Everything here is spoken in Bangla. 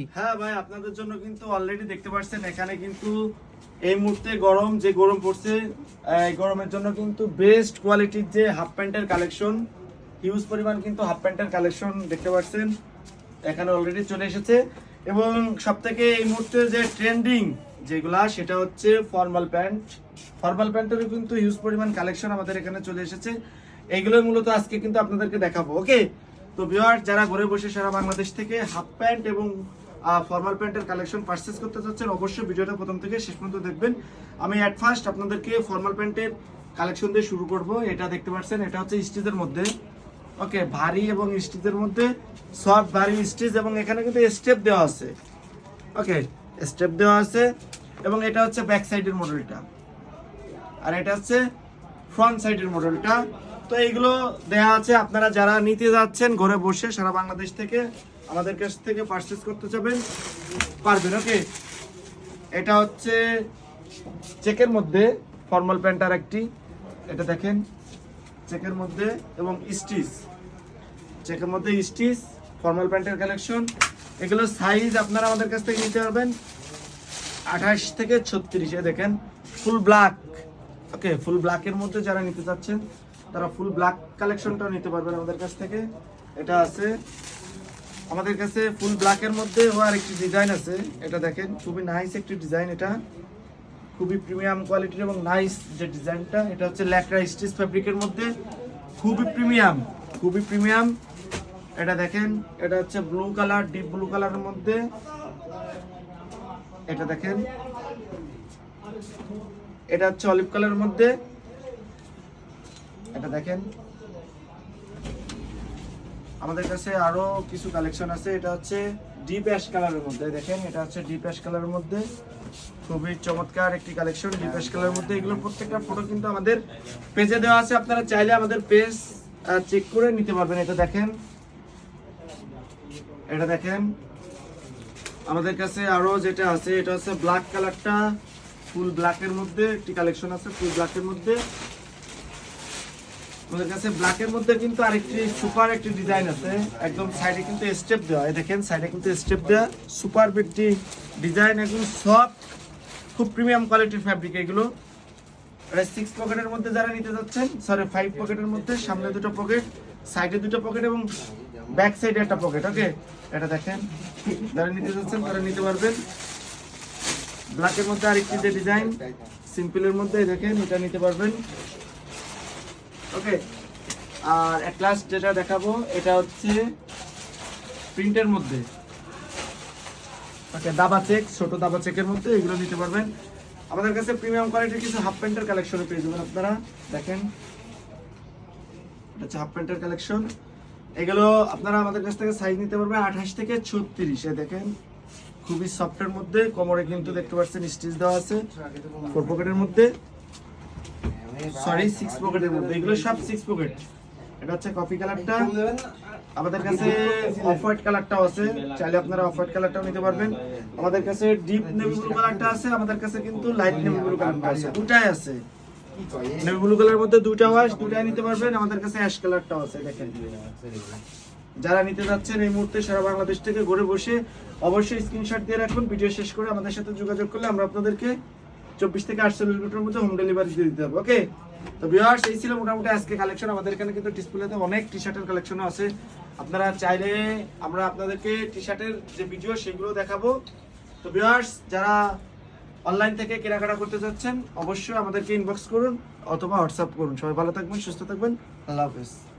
নাকি হ্যাঁ ভাই, আপনাদের জন্য কিন্তু অলরেডি দেখতে পাচ্ছেন, এখানে কিন্তু এই মুহূর্তে গরম, যে গরম পড়ছে গরমের জন্য কিন্তু বেস্ট কোয়ালিটির যে হাফ প্যান্টের কালেকশন হিউজ পরিমাণ কিন্তু হাফ প্যান্টের কালেকশন দেখতে পাচ্ছেন, এখানে অলরেডি চলে এসেছে। এবং সব থেকে এই মুহূর্তে যে ট্রেন্ডিং যেগুলা, সেটা হচ্ছে ফর্মাল প্যান্ট ফর্মাল প্যান্টেরও কিন্তু হিউজ পরিমাণ কালেকশন আমাদের এখানে চলে এসেছে। এইগুলো মূলত আজকে কিন্তু আপনাদেরকে দেখাবো ওকে তো ভিউয়ার যারা ঘরে বসে সারা বাংলাদেশ থেকে হাফ প্যান্ট এবং ফর্মাল প্যান্টের কালেকশন পারচেস করতে চাচ্ছেন, অবশ্যই ভিডিওটা প্রথম থেকে শেষ পর্যন্ত দেখবেন। আমি অ্যাট ফার্স্ট আপনাদেরকে ফর্মাল প্যান্টের কালেকশন দিয়ে শুরু করব। এটা দেখতে পাচ্ছেন, এটা হচ্ছে স্টিচের মধ্যে। ওকে ভারী এবং স্টিচের মধ্যে সফট ভারী স্টিচ এবং এখানে কিন্তু স্টেপ দেওয়া আছে। ওকে স্টেপ দেওয়া আছে এবং এটা হচ্ছে ব্যাক সাইডের মডেলটা আর এটা হচ্ছে ফ্রন্ট সাইডের মডেলটা তো এইগুলো দেয়া আছে আপনারা যারা নিতে যাচ্ছেন ঘরে বসে সারা বাংলাদেশ থেকে আমাদের কাছ থেকে পারচেস করতে যাবেন। পারবেন ওকে এটা হচ্ছে চেকের মধ্যে ফর্মাল প্যান্ট আর একটি। এটা দেখেন, চেকের মধ্যে এবং স্টিচ চেকের মধ্যে স্টিচ ফর্মাল প্যান্টের কালেকশন এগুলো সাইজ আপনারা আমাদের কাছ থেকে নিতে পারবেন। আঠাশ থেকে ছত্রিশে দেখেন ফুল ব্ল্যাক ওকে ফুল ব্ল্যাকের মধ্যে যারা নিতে চাচ্ছেন, তারা ফুল ব্ল্যাক কালেকশনটাও নিতে পারবেন আমাদের কাছ থেকে। এটা আছে আমাদের কাছে ফুল ব্ল্যাকের মধ্যে আর একটি ডিজাইন আছে। এটা দেখেন, খুবই নাইস একটি ডিজাইন এটা। খুবই প্রিমিয়াম কোয়ালিটির এবং নাইস যে ডিজাইনটা এটা হচ্ছে ল্যাকড়া স্টিচ ফ্যাব্রিকের মধ্যে। খুবই প্রিমিয়াম খুবই প্রিমিয়াম এটা দেখেন, এটা হচ্ছে ব্লু কালার ডিপ ব্লু কালারের মধ্যে। এটা দেখেন। এটা হচ্ছে অলিভ কালারের মধ্যে। এটা দেখেন। আমাদের কাছে আরও কিছু কালেকশন আছে। এটা হচ্ছে ডিপ অ্যাশ কালারের মধ্যে, দেখেন, এটা হচ্ছে ডিপ অ্যাশ কালারের মধ্যে। খুবই চমৎকার একটি কালেকশন ডিপ অ্যাশ কালারের মধ্যে। এগুলো প্রত্যেকটা ফটো কিন্তু আমাদের পেজে দেওয়া আছে। আপনারা চাইলে আমাদের পেজ চেক করে নিতে পারবেন। এটা দেখেন। এটা দেখেন। আমাদের কাছে আরও যেটা আছে, এটা হচ্ছে ব্ল্যাক কালারটা ফুল ব্ল্যাকের মধ্যে একটি কালেকশন আছে, ফুল ব্ল্যাকের মধ্যে। আমাদের কাছে ব্ল্যাকের মধ্যে কিন্তু আরেকটি সুপার একটি ডিজাইন আছে। একদম সাইডে কিন্তু স্টেপ দেওয়া। এই দেখেন সাইডে কিন্তু স্টেপ দেওয়া। সুপার একটি ডিজাইন একদম সফট খুব প্রিমিয়াম কোয়ালিটির ফ্যাব্রিক এগুলো। সিক্স পকেটের মধ্যে যারা নিতে যাচ্ছেন সরি ফাইভ পকেটের মধ্যে, সামনে দুটো পকেট সাইডে দুটো পকেট এবং ব্যাক সাইডে একটা পকেট ওকে এটা দেখেন, যারা নিতে যাচ্ছেন তারা নিতে পারবেন। ব্ল্যাকের মধ্যে আরেকটি যে ডিজাইন সিম্পলের মধ্যে দেখেন, এটা নিতে পারবেন। ওকে আর এক লাস্ট যেটা দেখাবো এটা হচ্ছে প্রিন্টের মধ্যে। ওকে দাবা চেক ছোট দাবা চেকের মধ্যে এগুলো নিতে পারবেন। আমাদের কাছে প্রিমিয়াম কোয়ালিটির কিছু হাফ প্যান্টের কালেকশন পেয়ে যাবেন আপনারা। দেখেন এটা হচ্ছে হাফ প্যান্টের কালেকশন এগুলো আপনারা আমাদের কাছ থেকে সাইজ নিতে পারবেন আঠাশ থেকে ছত্রিশ। এ দেখেন খুবই সফটের মধ্যে কোমরে কিন্তু দেখতে পাচ্ছেন স্টিচ দেওয়া আছে। ফোর পকেটের মধ্যে। সরি সিক্স পকেটের মধ্যে। এগুলো সব সিক্স পকেট এটা হচ্ছে কফি কালারটা আমাদের কাছে অফ হোয়াইট কালারটাও আছে। চাইলে আপনারা অফ হোয়াইট কালারটাও নিতে পারবেন। আমাদের কাছে ডিপ নেভি ব্লু কালারটা আছে। আমাদের কাছে কিন্তু লাইট নেভি ব্লু কালারটা আছে। দুটাই আছে। নেভি ব্লু কালারের মধ্যে দুইটা ওয়াশ দুটাই নিতে পারবেন। আমাদের কাছে অ্যাশ কালারটাও আছে। দেখেন। যারা নিতে যাচ্ছেন এই মুহূর্তে সারা বাংলাদেশ থেকে ঘরে বসে, অবশ্যই স্ক্রিনশট দিয়ে রাখুন। ভিডিও শেষ করে আমাদের সাথে যোগাযোগ করলে আমরা আপনাদেরকে চব্বিশ থেকে আটচল্লিশ মিনিটের মধ্যে হোম ডেলিভারি দিয়ে দিতে হবে ওকে তো ভিউয়ার্স এই ছিল মোটামুটি আজকে কালেকশন আমাদের এখানে কিন্তু ডিসপ্লেতে অনেক টি শার্টের কালেকশনও আছে। আপনারা চাইলে আমরা আপনাদেরকে টি শার্টের যে ভিডিও সেগুলো দেখাবো। তো ভিউয়ার্স যারা অনলাইন থেকে কেনাকাটা করতে যাচ্ছেন অবশ্যই আমাদেরকে ইনবক্স করুন অথবা হোয়াটসঅ্যাপ করুন। সবাই ভালো থাকবেন, সুস্থ থাকবেন। আল্লাহ হাফেজ।